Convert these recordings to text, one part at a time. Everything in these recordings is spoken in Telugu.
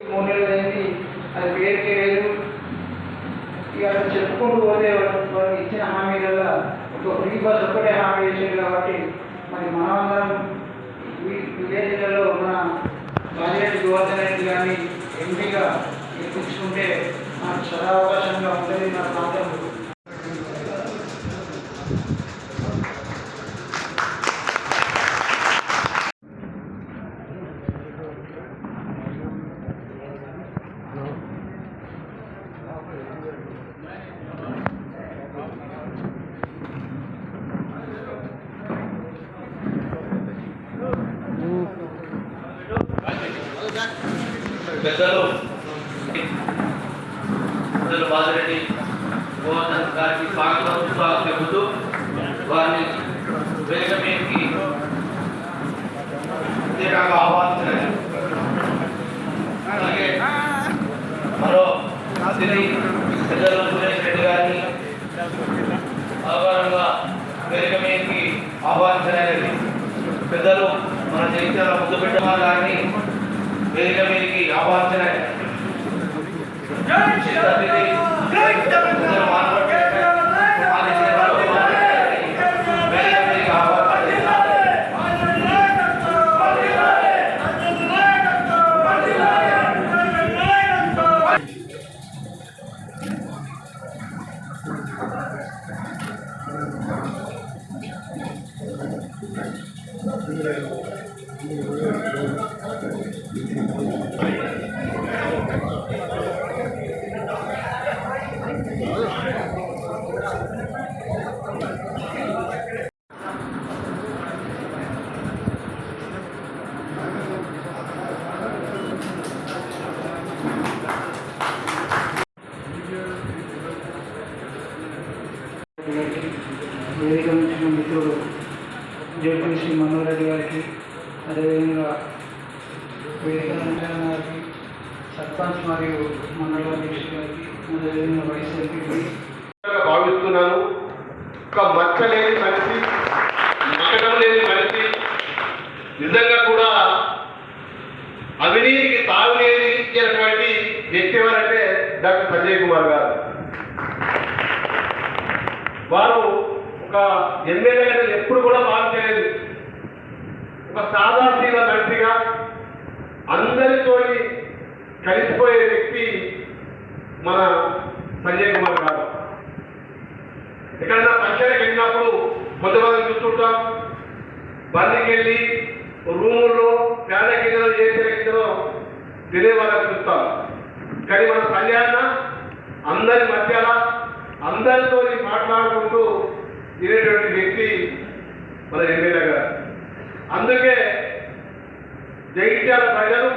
మూడు నెలలు అయింది అది పేరుకే లేదు. ఇక అతను చెప్పుకుంటూ పోతే వాళ్ళు ఇచ్చిన హామీలలో ఒక ఫ్రీ బస్ ఒక్కటే హామీ ఇచ్చారు కాబట్టి మరి మనమందరం విలేజ్లలో ఉన్న బాలేజ్ గోవర్ధన్ రెడ్డి కానీ ఎంపీగా గెలిపించుకుంటే మనకు సదావకాశంగా ఉంటుంది. మన ప్రాంతం పెద్దలు. పెద్దలు బాజిరెడ్డి గోవర్ధన్ గారికి స్వాగతం స్వాగతం చెబుతూ వారిని వేదిక మీదకి ప్రత్యేకంగా ఆహ్వానించారు అలాగే మరో అతిథి పెద్దలు సురేష్ రెడ్డి గారిని ఆహ్వానంగా వేదిక మీదకి ఆహ్వానించడానికి పెద్దలు మన జగిత్యాల ముద్దుబిడ్డ గారిని వేదిక మీదకి ఆహ్వానించడానికి విశిష్ట అతిథి భావిస్తున్నాను. ఒక మచ్చ లేని మనిషి మచ్చడం లేని మనిషి నిజంగా కూడా అవినీతికి తాగునీరు ఇచ్చినటువంటి వ్యక్తి ఎవరంటే డాక్టర్ సంజయ్ కుమార్ గారు. వారు ఒక ఎమ్మెల్యేగా ఎప్పుడు కూడా భావించలేదు. ఒక సాధారణ మనిషిగా అందరితోని కలిసిపోయే వ్యక్తి మన సంజయ్ కుమార్ గారు ఎక్కడైనా పంచాయతీకి వెళ్ళినప్పుడు కొంతమంది చూస్తుంటాం. బండికి వెళ్ళి రూముల్లో పేద గిన్నెలు చేసిన గిన్నెలో తినే వాళ్ళని చూస్తాం. కానీ మన కళ్యాణ అందరి మధ్యలో అందరితో మాట్లాడుకుంటూ తినేటువంటి వ్యక్తి మన ఎమ్మెల్యే గారు. అందుకే జగిత్యాల ప్రజలు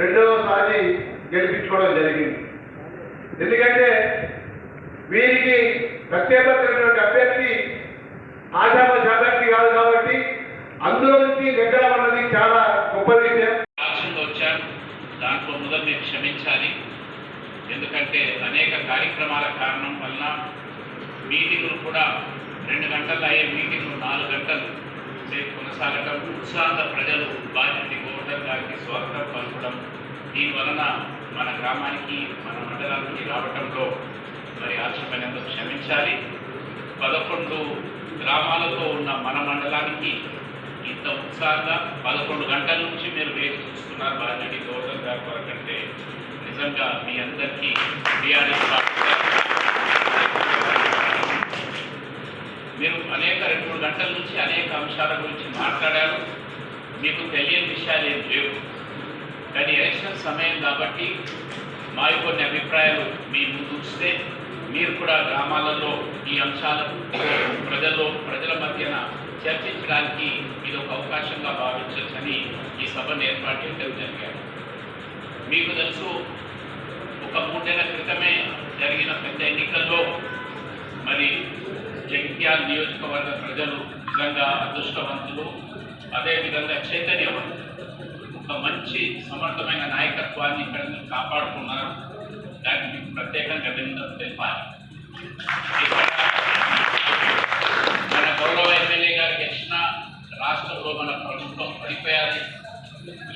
రెండవసారి గెలిపించుకోవడం జరిగింది. ఎందుకంటే వీరికి ప్రత్యేకమైనటువంటి అభ్యర్థి ఆశామ అభ్యర్థి కాదు కాబట్టి అందులో నుంచి నెగ్గడం అన్నది చాలా గొప్ప విషయం. వచ్చారు. వచ్చాను దాంట్లో మొదలు నేను క్షమించాలి. ఎందుకంటే అనేక కార్యక్రమాల కారణం వలన మీటింగ్లు కూడా రెండు గంటలు అయ్యే మీటింగ్లు నాలుగు గంటలు. సేపు కొనసాగడం ఉత్సాహ ప్రజలు బాధ్యత ఇవ్వడం దానికి స్వాగతం పలకడం దీని వలన మన గ్రామానికి మన మండలానికి రావడంలో మరి ఆశ్చర్యమైనందుకు క్షమించాలి. పదకొండు గ్రామాలతో ఉన్న మన మండలానికి ఇంత ఉత్సాహంగా పదకొండు గంటల నుంచి మీరు వేచి చూస్తున్నారు బాధ్యత గౌరవం గారి వరకంటే. నిజంగా మీ అందరికీ టీఆర్ఎస్ మీరు అనేక రెండు మూడు గంటల నుంచి అనేక అంశాల గురించి మాట్లాడారు. మీకు తెలియని విషయాలు ఏం లేవు. కానీ ఎలక్షన్ సమయం కాబట్టి మా కొన్ని అభిప్రాయాలు మీ ముందు ఉంచితే మీరు కూడా గ్రామాలలో ఈ అంశాలను ప్రజల్లో ప్రజల మధ్యన చర్చించడానికి ఇది ఒక అవకాశంగా భావించవచ్చని ఈ సభను ఏర్పాటు చేయడం జరిగారు మీకు తెలుసు ఒక మూడేళ్ళ క్రితమే జరిగిన పెద్ద ఎన్నికల్లో మరి జగిత్యాల నియోజకవర్గ ప్రజలు నిజంగా అదృష్టవంతులు అదేవిధంగా చైతన్యవంతులు. ఒక మంచి సమర్థమైన నాయకత్వాన్ని ఇక్కడ మీరు కాపాడుకున్నారు. దానికి మీకు ప్రత్యేకంగా అభినందనలు తెలిపాలి. మన గౌరవ ఎమ్మెల్యే గారు ఇచ్చిన రాష్ట్రంలో మన ప్రభుత్వం పడిపోయాలి.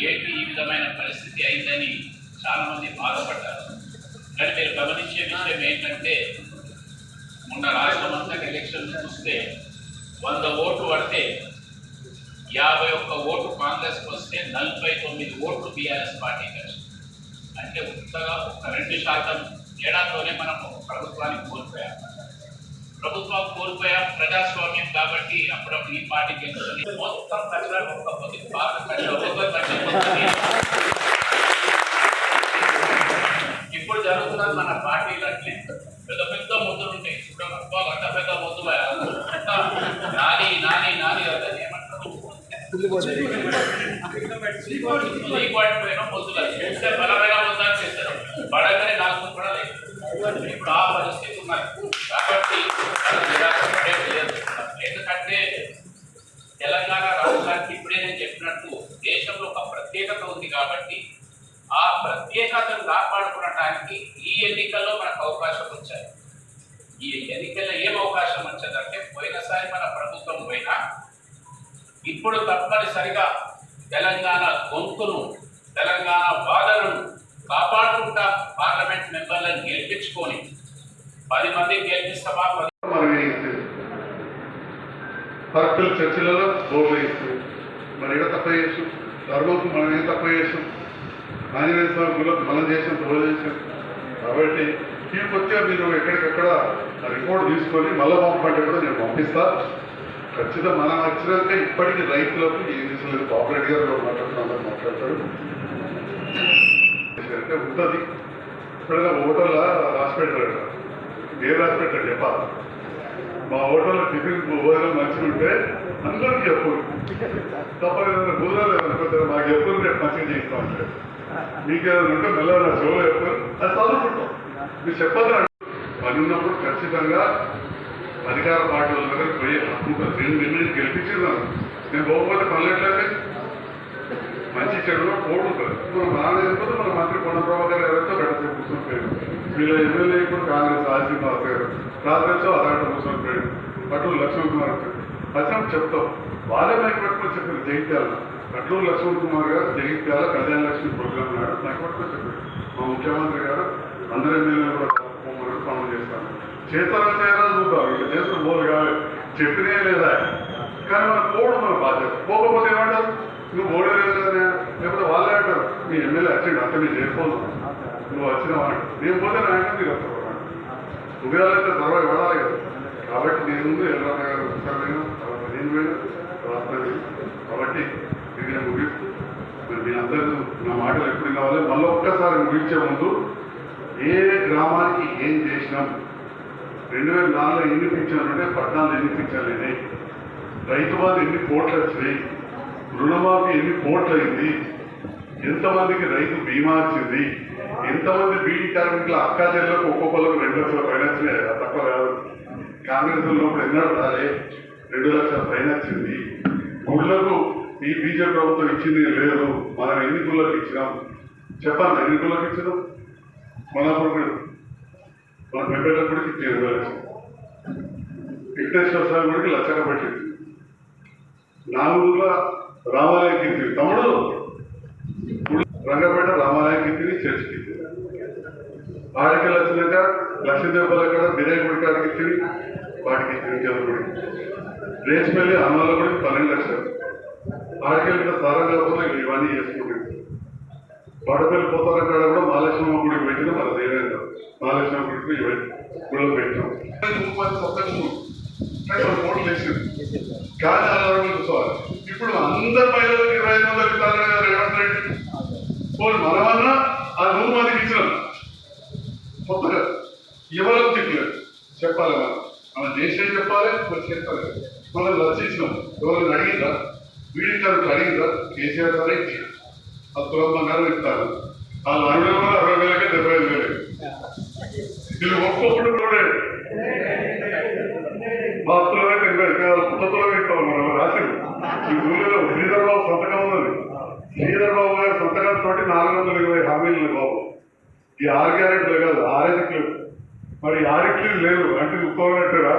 ఏంటి ఈ విధమైన పరిస్థితి అయిందని చాలామంది బాధపడ్డారు. కానీ మీరు గమనించే విషయం ఏంటంటే మొన్న రాష్ట్రం అంతా ఎలక్షన్ చూస్తే వంద ఓట్లు పడితే యాభై ఒక్క ఓటు కాంగ్రెస్కి వస్తే నలభై తొమ్మిది ఓట్లు బీఆర్ఎస్ పార్టీకి వచ్చింది అంటే కొత్తగా ఒక రెండు శాతం తేడాతోనే మనం ఒక ప్రభుత్వాన్ని కోల్పోయాం. ప్రభుత్వం కోల్పోయాం ప్రజాస్వామ్యం కాబట్టి అప్పుడప్పుడు ఈ పార్టీ గెలుస్తుంది. మొత్తం కచరా ఒక్క కొద్ది బాగా కచరా ఒక్క కచరా ఇప్పుడు జరుగుతున్నది మన పార్టీలు అట్లే పెద్ద పెద్ద ముద్దులు ఉంటాయి ఇప్పుడు అబ్బా అంత పెద్ద ముద్దు నాని నాని నాని అవుతుంది ఏమంటారు పడిపోయిన ముద్దులు చూస్తే బలమైన ముద్దని చేస్తారు పడగానే నాకు ఇప్పుడు ఆ పరిస్థితి ఉన్నది కాబట్టి ఎందుకంటే తెలంగాణ రాష్ట్రానికి ఇప్పుడే నేను చెప్పినట్టు దేశంలో ఒక ప్రత్యేకత ఉంది కాబట్టి ఆ ప్రత్యేకతను కాపాడుకోవడానికి ఈ ఎన్నికల్లో మనకు అవకాశం వచ్చాయి ఈ ఎన్నికల్లో ఏం అవకాశం వచ్చిందంటే పోయినసారి మన ప్రభుత్వం పోయినా ఇప్పుడు తప్పనిసరిగా తెలంగాణ గొంతును తెలంగాణ బాధలను కాపాడుకుంటా పార్లమెంట్ మెంబర్లను గెలిపించుకొని పది మంది గెలిపిస్తామా పది మనం చర్చిలలో బోర్డు మరి ఏదో తప్ప చేసాం ధర్మకు మనం ఏం తప్ప చేసాం ఆంజనేయ స్వామి గుళ్ళకు మనం చేసాం తోడు చేసాం కాబట్టి ఈ కొద్దిగా మీరు ఎక్కడికక్కడ రిపోర్ట్ తీసుకొని మళ్ళీ పంపమంటే కూడా నేను పంపిస్తాను ఖచ్చితంగా మనం వచ్చినాక ఇప్పటికీ రైతులకు ఏం చేసలేదు కోఆపరేట్ గారు మాట్లాడుతున్నారు మాట్లాడతారు. అంటే ఉంటుంది. ఇప్పుడైనా ఓటర్లా రాసి పెట్టారు ఏ రాసి పెట్టారు చెప్పాలి? మా హోటల్లో టిఫిన్ భోజనం మంచిగా ఉంటే అందరికి చెప్పు. తప్ప ఏదైనా భోజనాలు ఏమనుకుంటారు మాకు చెప్పు రేపు మంచిగా చేస్తాం అంటే. మీకు ఏదైనా ఉంటే మళ్ళీ నా షోలో చెప్పారు అది చదువుకుంటాం మీరు చెప్పదు పని ఉన్నప్పుడు ఖచ్చితంగా అధికార పార్టీ వాళ్ళ దగ్గర పోయి నేను మిమ్మల్ని గెలిపించేదాను నేను పోకపోతే పనులు మంచి చెడులో పోటు మనం బాగానే మన మంత్రి కొండ ప్రభాకర్ గారితో గడిచి కూర్చొని పోయారు? వీళ్ళ ఎమ్మెల్యే ఇప్పుడు కాంగ్రెస్ ఆశీర్వాద్ గారు. కాంగ్రెస్ అదొకటి కూర్చుంటాడు అటు లక్ష్మణ్ కుమార్ వచ్చాడు చెప్తాం. వాళ్ళే మైక్ పెట్టుకొని చెప్పారు జగిత్యాల. అట్లూరు లక్ష్మణ్ కుమార్ గారు జగిత్యాల కళ్యాణ లక్ష్మి ప్రోగ్రామ్ నాడు మైక్ పెట్టుకొని చెప్పారు. మా ముఖ్యమంత్రి గారు అందరి ఎమ్మెల్యేలు కూడా కలుపుకోమని పనులు చేస్తాను చేస్తారా చేయాలా చూద్దాం ఇట్లా చేస్తున్న బోలు కాదు. చెప్పినే లేదా? కానీ మన పోవడం మన బాధ్యత. పోకపోతే ఏమంటారు? నువ్వు పోలేదు కదా లేకపోతే వాళ్ళే అంటారు. మీ ఎమ్మెల్యే వచ్చిండు అంటే మీరు చేసుకోదు నువ్వు వచ్చిన వాడు నేను పోతే నా వెంట మీరు వస్తాను ఉదయాలైతే తర్వాత ఇవ్వాలి కదా. కాబట్టి నేను ముందు ఎల్లమ్మ గారు ఒకసారి నేను. తర్వాత నేను పోయినా తర్వాత కాబట్టి ఇది నేను ముగిస్తూ మరి మీ అందరూ నా మాటలు ఎప్పుడు కావాలి? మళ్ళీ ఒక్కసారి ముగించే ముందు ఏ గ్రామానికి ఏం చేసినాం? రెండు వేల నాలుగులో ఎన్ని పింఛన్లు ఉంటే పద్నాలుగు ఎన్ని పింఛన్లు అయినాయి? రైతు వాళ్ళు ఎన్ని కోట్లు వచ్చినాయి? రుణమాఫీ ఎన్ని కోట్లు అయింది? ఎంతమందికి రైతు బీమా వచ్చింది? ఎంతమంది బీటీ కార్మికుల అక్కా చెల్లెలకు ఒక్కొక్కరికి రెండు లక్షల పైన వచ్చినాయి? అది తక్కువ కాదు. కాంగ్రెస్ ఉన్నప్పుడు ఎన్నడూ రాలే. రెండు లక్షల పైన వచ్చింది. గుళ్ళకు ఈ బీజేపీ ప్రభుత్వం ఇచ్చింది లేదు. మనం ఎన్ని గుళ్ళకి ఇచ్చినాం? చెప్పండి ఎన్ని గుళ్ళకి ఇచ్చినాం? మనప్పుడు మన పెంపేట గుడికి ఇచ్చి ఇరవై లక్షలు వెంకటేశ్వర స్వామి గుడికి లక్షగా పట్టింది. నాలుగుల రామాలయం కీర్తి తమ్ముడు రంగపేట రామాలయం కీర్తిని చర్చికి ఇచ్చింది ఆడికి వచ్చినాక లక్ష్మీదేవుల కాడ బిర్యానీ గుడి కాడికి ఇచ్చింది వాటికి ఇచ్చింది చంద్రగుడి రేచిపల్లి అమ్మాల గుడికి పన్నెండు లక్షలు. ఆడికెళ్ళి సారంగా ఇవన్నీ చేసుకుంటుంది. వాడపల్లి పోతార కాడ కూడా గుడికి పెట్టిన మన దేవేంద్ర మహాలక్ష్మమ్మ గుడికి ఇవన్నీ పెట్టాం. ముప్పై సొంతంగా ఓట్లు వేసింది కానీ అలా చూసుకోవాలి. ఇప్పుడు అందరి మహిళలకు ఇరవై ఐదు వందలు ఇస్తారని కదా రేవంత్ రెడ్డి. పోనీ మనమన్నా ఆ నూరు మందికి ఇచ్చినాం కొత్తగా. ఎవరికి చెప్పలేదు చెప్పాలి మనం మనం చేసే చెప్పాలి? మరి చెప్పాలి. మనం రచించినాం ఎవరిని అడిగిందా వీడి గారు అడిగిందా కేసీఆర్ గారు ఇచ్చారు. ఆ తులం బంగారం ఇస్తారు. వాళ్ళు అరవై వేల అరవై వేలకే డెబ్బై ఐదు వేలు. వీళ్ళు ఒక్కొక్కటి కూడా మా అప్పులమే డెబ్బై పుస్తకంలో పెట్టాం మనం రాసింది ఈ ఊళ్ళో శ్రీధర్ బాబు సంతకం ఉన్నది. శ్రీధర్ బాబు గారి సంతకంతో నాలుగు వందల ఇరవై హామీలు బాబు. ఈ ఆరు గ్యారెంట్లు కాదు ఆరెట్లు మరి ఆరెట్లు లేవు. అంటే ఉత్తమన్నట్టుగా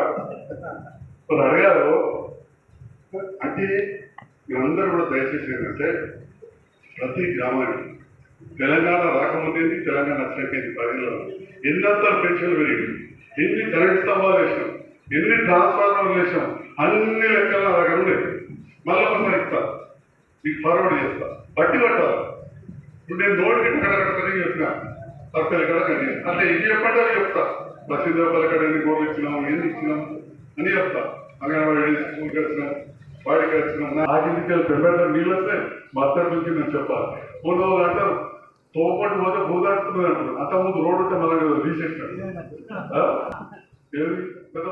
మరి అడిగారు అంటే మీరందరూ కూడా దయచేసి ఏంటంటే ప్రతి గ్రామానికి తెలంగాణ రాకముందేది తెలంగాణ వచ్చాకేది పదిలో. ఎన్నంత పెన్షన్లు పెరిగింది ఎన్ని కరెంట్ స్తంభాలు వేసాం ఎన్ని ట్రాన్స్ఫార్మర్లు వేసాం అన్ని లెక్కలు నా దగ్గర ఉండేది మళ్ళీ ఒకసారి ఇస్తా మీకు ఫార్వర్డ్ చేస్తా. బట్టి పట్టాలి. ఇప్పుడు నేను నోటికి ఎక్కడ కట్టని చెప్పిన పక్కన ఎక్కడ కానీ అంటే ఇది చెప్పండి అని చెప్తా. బస్సు దెబ్బలు ఎక్కడ ఎన్ని గోర్లు ఇచ్చినాం ఏం ఇచ్చినాం అని చెప్తా. అంగన్వాడీ స్కూల్కి వచ్చినాం వాడికి వచ్చినాం. ఆకింటికి పెంపెట్ట నీళ్ళు వస్తే మత్తడి నుంచి నేను చెప్పాలి. మూడు రోజులు అంటారు తోపటి పోతే భూదాడుతుంది అంటారు అంత ముందు రోడ్డు ఉంటే మళ్ళీ? పెద్ద